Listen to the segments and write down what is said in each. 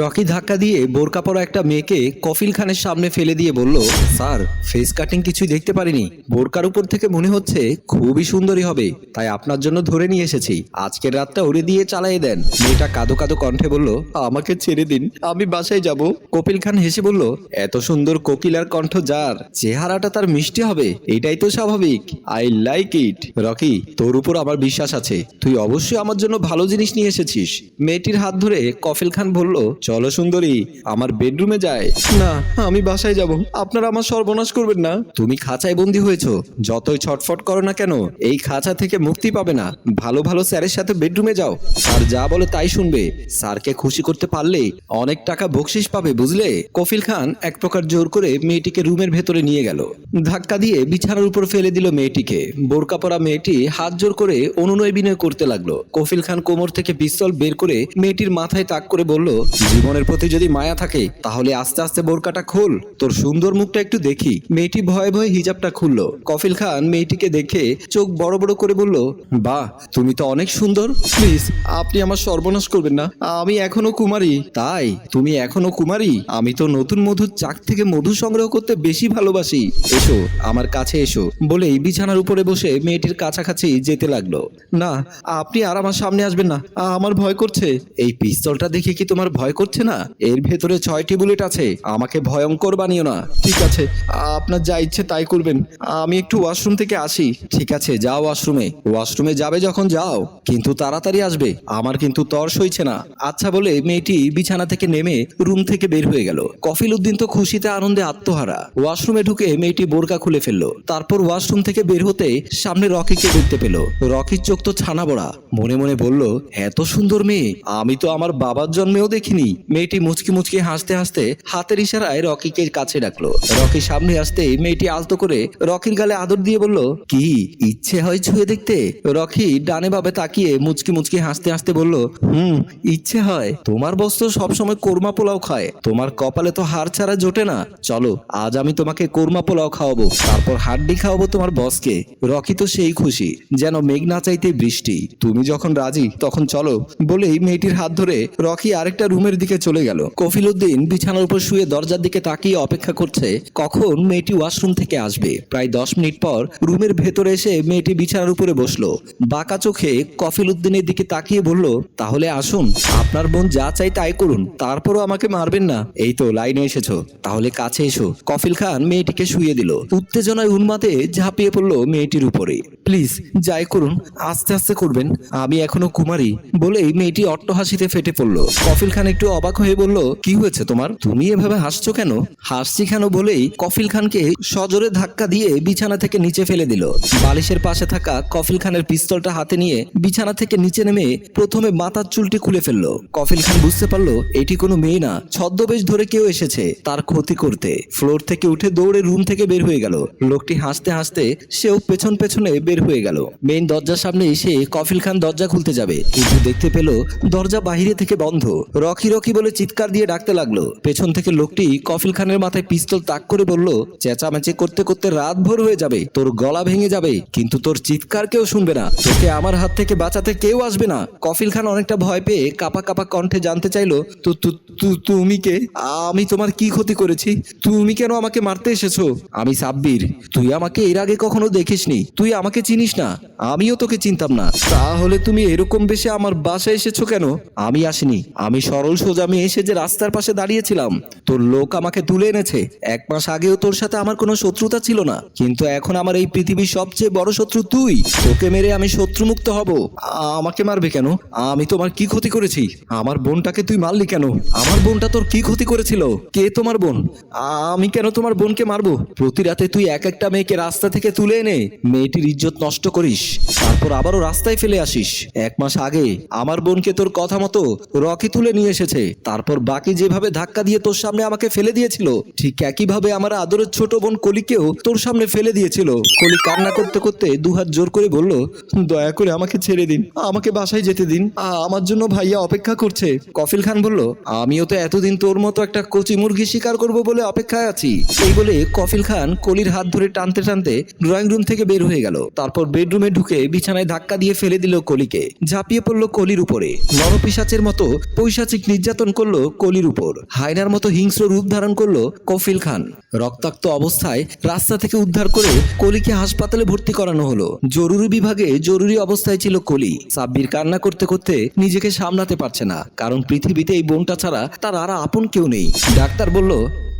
Rocky ধাক্কা দিয়ে বোরকা পরা একটা মেয়েকে কফিল খানের সামনে ফেলে দিয়ে বলল, স্যার, ফেস কাটিং কিছুই দেখতে পারিনি। বোরকার উপর থেকে মনে হচ্ছে খুবই সুন্দরী হবে। তাই আপনার জন্য ধরে নিয়ে এসেছি। আজকের রাতটা উড়ে দিয়ে চালাই দেন। মেয়েটা কাদো কাদো কণ্ঠে বলল, আমাকে ছেড়ে দিন, আমি বাসায় যাব। কপিল খান হেসে বলল, এত সুন্দর কোকিলার কণ্ঠ যার, চেহারাটা তার মিষ্টি হবে, এটাই তো স্বাভাবিক। I like it. রকি, তোর উপর আমার বিশ্বাস আছে। তুই অবশ্যই আমার জন্য ভালো জিনিস নিয়ে এসেছিস। মেয়েটির হাত ধরে কফিল খান বলল চলো সুন্দরী আমার বেডরুমে যায় না আমি বাসায় যাব। আপনারা আমার সর্বনাশ করবেন না। তুমি খাঁচায় বন্দি হয়েছো। যতই ছটফট করো না কেন এই খাঁচা থেকে মুক্তি পাবে না। ভালো ভালো স্যারের সাথে বেডরুমে যাও। স্যার যা বলে তাই শুনবে। স্যারকে খুশি করতে পারলে অনেক টাকা বকশিস পাবে বুঝলে? কফিল খান এক প্রকার জোর করে মেয়েটিকে রুমের ভেতরে নিয়ে গেল। ধাক্কা দিয়ে বিছানার উপর ফেলে দিল মেয়েটিকে। বোরকা পরা মেয়েটি হাত জোর করে অনুনয় বিনয় করতে লাগল। কফিল খান কোমর থেকে পিস্তল বের করে মেয়েটির মাথায় তাক করে বলল জীবনের প্রতি যদি মায়া থাকে, তাহলে আস্তে আস্তে বোরকাটা খোল। তোর সুন্দর মুখটা একটু দেখি। মেয়েটি ভয়ে ভয়ে হিজাবটা খুললো। কফিল খান মেয়েটিকে দেখে চোখ বড় বড় করে বলল, বাহ, তুমি তো অনেক সুন্দর। প্লিজ, আপনি আমার সর্বনাশ করবেন না। আমি এখনও কুমারী। তাই, তুমি এখনও কুমারী? আমি তো নতুন মধুর চাক থেকে মধু সংগ্রহ করতে বেশি ভালোবাসি। এসো, আমার কাছে এসো। বলেই বিছানার উপরে বসে মেয়েটির কাছাকাছি যেতে লাগল। না, আপনি আর আমার সামনে আসবেন না। আমার ভয় করছে। এই পিস্তলটা দেখে কি তোমার ভয় করছে না? এর ভেতরে ছয়টি বুলেট আছে। আমাকে ভয়ঙ্কর বানিও না। ঠিক আছে, আপনার যা ইচ্ছে তাই করবেন। আমি একটু ওয়াশরুম থেকে আসি। ঠিক আছে, যাও ওয়াশরুমে। ওয়াশরুমে যাবে যখন যাও, কিন্তু তাড়াতাড়ি আসবে। আমার কিন্তু তর সইছে না। আচ্ছা বলে মেয়েটি বিছানা থেকে নেমে রুম থেকে বের হয়ে গেল। কফিল উদ্দিন তো খুশিতে আনন্দে আত্মহারা। ওয়াশরুমে ঢুকে মেয়েটি বোরকা খুলে ফেলল। তারপর ওয়াশরুম থেকে বের হতে সামনে রকিকে দেখতে পেল। রকির চোখ তো ছানা বড়া। মনে মনে বলল, এত সুন্দর মেয়ে। আমি তো আমার বাবার জন্মেও দেখিনি। মেয়েটি মুচকি মুচকি হাসতে হাসতে হাতের ইশারায় রকিকে কাছে ডাকলো। রকি সামনে আসতে মেয়েটি আলতো করে রকির গালে আদর দিয়ে বলল, কি, ইচ্ছে হয় ছুঁয়ে দেখতে? রকি ডানে ভাবে তাকিয়ে মুচকি মুচকি হাসতে হাসতে বলল, হুম, ইচ্ছে হয়। তোমার বস তো সবসময় কোরমা পোলাও খায়। তোমার কপালে তো হাড় ছাড়া জোটে না। চলো, আজ আমি তোমাকে কোরমা পোলাও খাওয়াবো। তারপর হাড্ডি খাওয়াবো তোমার বসকে। রকি তো সেই খুশি, যেন মেঘ না চাইতে বৃষ্টি। তুমি যখন রাজি, তখন চলো। বলেই মেয়েটির হাত ধরে রকি আরেকটা রুমের দিকে চলে গেল। কফিল উদ্দিন বিছানার উপর শুয়ে দরজার দিকে তাকিয়ে অপেক্ষা করছে, কখন মেয়েটি ওয়াশরুম থেকে আসবে। প্রায় দশ মিনিট পর রুমের ভেতরে এসে মেয়েটি বিছানার উপরে বসল। বাঁকা চোখে কফিল উদ্দিনের দিকে তাকিয়ে বলল, তাহলে আসুন, আপনার বোন যা চাই তাই করুন, তারপরও আমাকে মারবেন না। এই তো লাইনে এসেছ, তাহলে কাছে এসো। কফিল খান মেয়েটিকে শুয়ে দিল। উত্তেজনায় উন্মাদে ঝাঁপিয়ে পড়ল মেয়েটির উপরে। প্লিজ, যাই করুন, আস্তে আস্তে করবেন, আমি এখনও কুমারী, বলেই মেয়েটি অট্ট হাসিতে ফেটে পড়ল। কফিল খান একটু অবাক হয়ে বলল, কি হয়েছে তোমার? তুমি এভাবে হাসছো কেন? হাসছি কেন বলেই কফিল খানকে সজোরে ধাক্কা দিয়ে বিছানা থেকে নিচে ফেলে দিল। বালিশের পাশে থাকা কফিল খানের পিস্তলটা হাতে নিয়ে বিছানা থেকে নিচে নেমে প্রথমে মাথার চুলটি খুলে ফেলল। কফিল খান বুঝতে পারল, এটি কোনো মেয়ে না, ছদ্মবেশ ধরে কেউ এসেছে তার ক্ষতি করতে। ফ্লোর থেকে উঠে দৌড়ে রুম থেকে বের হয়ে গেল। লোকটি হাসতে হাসতে সেও পেছন পেছনে বের হয়ে গেল। মেইন দরজার সামনে এসে কফিল খান দরজা খুলতে যাবে। কিন্তু দেখতে পেল দরজা বাহিরে থেকে বন্ধ। রকি রকি বলে চিৎকার দিয়ে ডাকতে লাগল? পেছন থেকে লোকটি কফিল খানের মাথায় পিস্তল তাক করে বলল, চেঁচামেচি করতে করতে রাত ভোর হয়ে যাবে, তোর গলা ভেঙে যাবে, কিন্তু তোর চিৎকার কেউ শুনবে না। তোকে আমার হাত থেকে বাঁচাতে কেউ আসবে না। কফিল খান অনেকটা ভয় পেয়ে কাপা কাপা কণ্ঠে জানতে চাইলো তু- তুমি কে? আমি তোমার কি ক্ষতি করেছি? তুমি কেন আমাকে মারতে এসেছ? আমি সাব্বির। তুই আমাকে এর আগে কখনো দেখিসনি। তুই আমাকে চিনিস না। আমিও তোকে চিনতাম না। তাহলে তুমি এরকম বেশে আমার বাসায় এসেছ কেন? আমি আসিনি। আমি সরল সোজা এসে যে রাস্তার পাশে দাঁড়িয়েছিলাম, তোর লোক আমাকে তুলে এনেছে। এক মাস আগেও তোর সাথে আমার কোনো শত্রুতা ছিল না। কিন্তু এখন আমার এই পৃথিবীর সবচেয়ে বড় শত্রু তুই। তোকে মেরে আমি শত্রুমুক্ত হব। আমাকে মারবে কেন? আমি তোমার কি ক্ষতি করেছি? আমার বোনটাকে তুই মারলি কেন? আমার বোনটা তোর কি ক্ষতি করেছিল? কে তোমার বোন? আমি কেন তোমার বোনকে মারবো? প্রতি রাতে তুই এক একটা মেয়েকে রাস্তা থেকে তুলে এনে মেয়েটির ইজ্জত নষ্ট করিস। তারপর আবারও রাস্তায় ফেলে আসিস। এক মাস আগে আমার বোনকে তোর কথা মতো রকি তুলে নিয়ে এসেছে। তারপর বাকি যেভাবে ধাক্কা দিয়ে তোর সামনে আমাকে ফেলে দিয়েছিল, ঠিক একইভাবে আমার আদরের ছোট বোন কলিকেও তোর সামনে ফেলে দিয়েছিল। কলি কান্না করতে করতে দুহাত জোর করে বলল, দয়া করে আমাকে ছেড়ে দিন, আমাকে বাসায় যেতে দিন। আমার জন্য ভাইয়া অপেক্ষা করছে। কফিল খান বলল, আমিও তো এতদিন তোর মতো একটা কচি মুরগি শিকার করব বলে অপেক্ষায় আছি। এই বলে কফিল খান কলির হাত ধরে টানতে টানতে ড্রয়িং রুম থেকে বের হয়ে গেল। তারপর বেডরুমে ঢুকে বিছানায় ধাক্কা দিয়ে ফেলে দিল কলিকে। ঝাঁপিয়ে পড়ল কলির উপরে। নরপিসাচের মতো পৈশাচিক নির্যাতন করল কলির উপর। হায়নার মতো হিংস্র রূপ ধারণ করল কফিল খান। রক্তাক্ত অবস্থায় রাস্তা থেকে উদ্ধার করে কলিকে হাসপাতালে ভর্তি করানো হলো। জরুরি বিভাগে জরুরি অবস্থায় ছিল কলি। সাব্বির কান্না করতে করতে নিজেকে সামলাতে পারছে না, কারণ পৃথিবীতে এই বোনটা ছাড়া তার আর আপন কেউ নেই। ডাক্তার বলল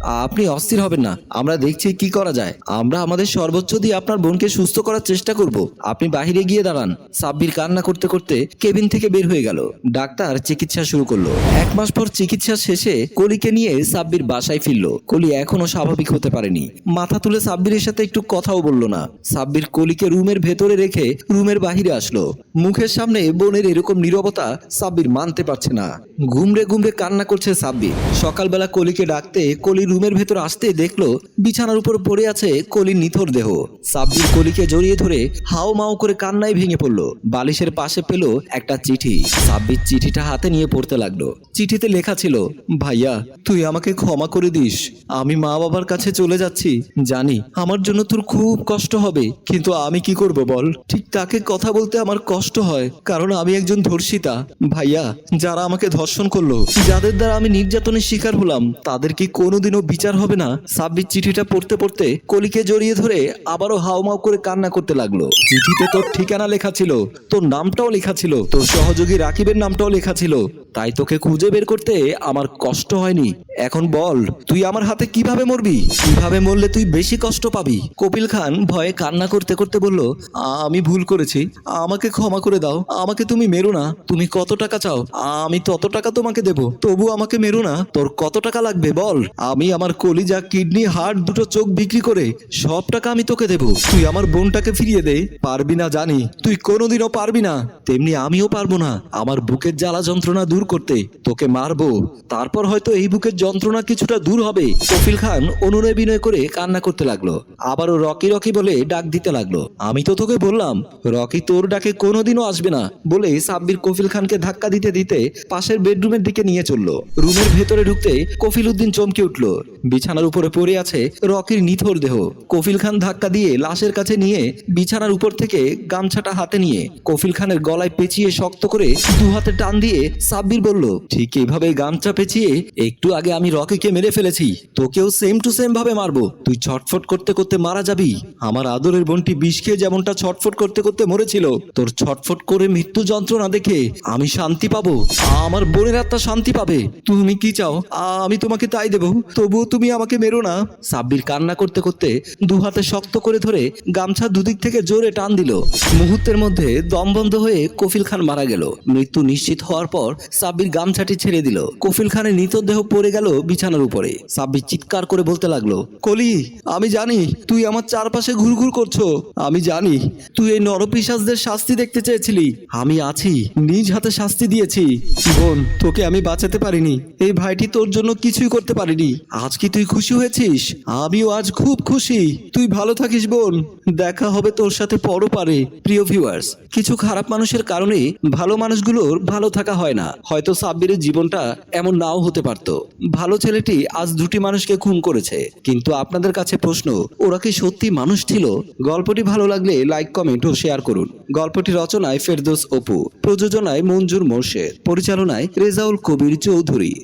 আপনি অস্থির হবেন না। আমরা দেখছি কি করা যায়। আমরা আমাদের সর্বোচ্চ দিয়ে আপনার বোনকে সুস্থ করার চেষ্টা করব। আপনি বাহিরে গিয়ে দাঁড়ান। সাব্বির কান্না করতে করতে কেবিন থেকে বের হয়ে গেল। ডাক্তার চিকিৎসা শুরু করল। এক মাস পর চিকিৎসা শেষে কলিকে নিয়ে সাব্বির বাসায় ফিরলো। কলি এখনও স্বাভাবিক হতে পারেনি। মাথা তুলে সাব্বিরের সাথে একটু কথাও বলল না। সাব্বির কলিকে রুমের ভেতরে রেখে রুমের বাহিরে আসলো। মুখের সামনে বোনের এরকম নীরবতা সাব্বির মানতে পারছে না। ঘুমরে ঘুমরে কান্না করছে সাব্বির। সকালবেলা কলিকে ডাকতে কলি রুমের ভেতর আসতে দেখল বিছানার উপর পড়ে আছে কলির নিথর দেহ। সাব্বির কলিকে জড়িয়ে ধরে হাও মাও করে কান্নায় ভেঙে পড়ল। বালিশের পাশে পেল একটা চিঠি। সাব্বির চিঠিটা হাতে নিয়ে পড়তে লাগল। চিঠিতে লেখা ছিল, ভাইয়া, তুই আমাকে ক্ষমা করে দিস। আমি মা বাবার কাছে চলে যাচ্ছি। জানি আমার জন্য তোর খুব কষ্ট হবে, কিন্তু আমি কি করব বল? ঠিক তাকে কথা বলতে আমার কষ্ট হয়, কারণ আমি একজন ধর্ষিতা। ভাইয়া, যারা আমাকে ধর্ষণ করল, যাদের দ্বারা আমি নির্যাতনের শিকার হলাম, তাদের কি কোনোদিনও বিচার হবে না। সাব্বির চিঠিটা পড়তে পড়তে কলিকে জড়িয়ে ধরে আবারও হাওমাও করে কান্না করতে লাগল। চিঠিতে তোর ঠিকানা লেখা ছিল, তোর নামটাও লেখা ছিল, তোর সহযোগী রাকিবের নামটাও লেখা ছিল। তাই তোকে খুঁজে বের করতে আমার কষ্ট হয়নি। এখন বল, তুই আমার হাতে কীভাবে মরবি? কীভাবে মরলে তুই বেশি কষ্ট পাবি? কপিল খান ভয়ে কান্না করতে করতে বলল, আমি ভুল করেছি। আমাকে ক্ষমা করে দাও। আমাকে তুমি মেরো না। তুমি কত টাকা চাও? আমি তত টাকা তোমাকে দেব। তবু আমাকে মেরো না। তোর কত টাকা লাগবে বল? আমি আমার কলিজা, কিডনি হার্ট দুটো চোখ বিক্রি করে সব টাকা আমি তোকে দেব। তুই আমার বোনটাকে ফিরিয়ে দে। পারবি না জানি। তুই কোনোদিনও পারবি না। তেমনি আমিও পারব না। আমার বুকের জ্বালা যন্ত্রণা দূর করতে। তোকে মারবো। তারপর হয়তো এই বুকের যন্ত্রণা কিছুটা দূর হবে। কপিল খান অনুনয় বিনয় করে কান্না করতে লাগল। আবারও রকি রকি বলে ডাক দিতে লাগল। আমি তো তোকে বললাম, রকি তোর ডাকে কোনোদিনও আসবে না বলে সাব্বির কফিল খানকে ধাক্কা দিতে দিতে পাশের বেডরুমের দিকে নিয়ে চলল। রুমের ভেতরে ঢুকতে কফিল উদ্দিন চমকে উঠল। বিছানার উপরে পড়ে আছে রকির নিথর দেহ। কফিল খান ধাক্কা দিয়ে লাশের কাছে নিয়ে বিছানার উপর থেকে গামছাটা হাতে নিয়ে কফিল খানের গলায় পেঁচিয়ে শক্ত করে দু হাতে টান দিয়ে সাব্বির বলল, ঠিক এইভাবে গামছা পেঁচিয়ে একটু আগে আমি রকিকে মেরে ফেলেছি। তোকেও সেম টু সেম ভাবে মারবো। তুই ছটফট করতে করতে মারা যাবি। আমার আদরের বোনটি বিষ খেয়ে যেমনটা ছটফট করতে করতে মরেছিল, তোর ছটফট করে মৃত্যু যন্ত্রণা দেখে আমি শান্তি পাবো। আমার বোনের আত্মা শান্তি পাবে। তুমি কি চাও? আমি তোমাকে তাই দেবো। তবুও তুমি আমাকে মেরো না। সাব্বির কান্না করতে করতে দু হাতে শক্ত করে ধরে গামছা দুদিক থেকে জোরে টান দিল। মুহূর্তের মধ্যে দম বন্ধ হয়ে কফিল খান মারা গেল। মৃত্যু নিশ্চিত হওয়ার পর সাব্বির গামছাটি ছেড়ে দিল। কফিল খানের মৃতদেহ পড়ে গেল বিছানার উপরে। সাব্বির চিৎকার করে বলতে লাগল, কলি, আমি জানি তুই আমার চারপাশে ঘুরঘুর করছ। আমি জানি তুই এই নরপিসাজদের শাস্তি দেখতে চেয়েছিলি। আমি আছি, নিজ হাতে শাস্তি দিয়েছি। বোন তোকে আমি বাঁচাতে পারিনি। এই ভাইটি তোর জন্য কিছুই করতে পারিনি। আজ কি তুই খুশি হয়েছিস? আমিও আজ খুব খুশি। তুই ভালো থাকিস, বোন। দেখা হবে তোর সাথে পরপারে প্রিয় ভিউয়ার্স কিছু খারাপ মানুষের কারণে ভালো মানুষগুলোর ভালো থাকা হয় না। হয়তো সাব্বিরের জীবনটা এমন নাও হতে পারত। ভালো ছেলেটি আজ দুটি মানুষকে খুন করেছে। কিন্তু আপনাদের কাছে প্রশ্ন, ওরা কি সত্যি মানুষ ছিল? গল্পটি ভালো লাগলে লাইক, কমেন্ট ও শেয়ার করুন। গল্পটি রচনায় ফেরদোস অপু, প্রযোজনায় মঞ্জুর মোর্শেদ, পরিচালনায় রেজাউল কবির চৌধুরী।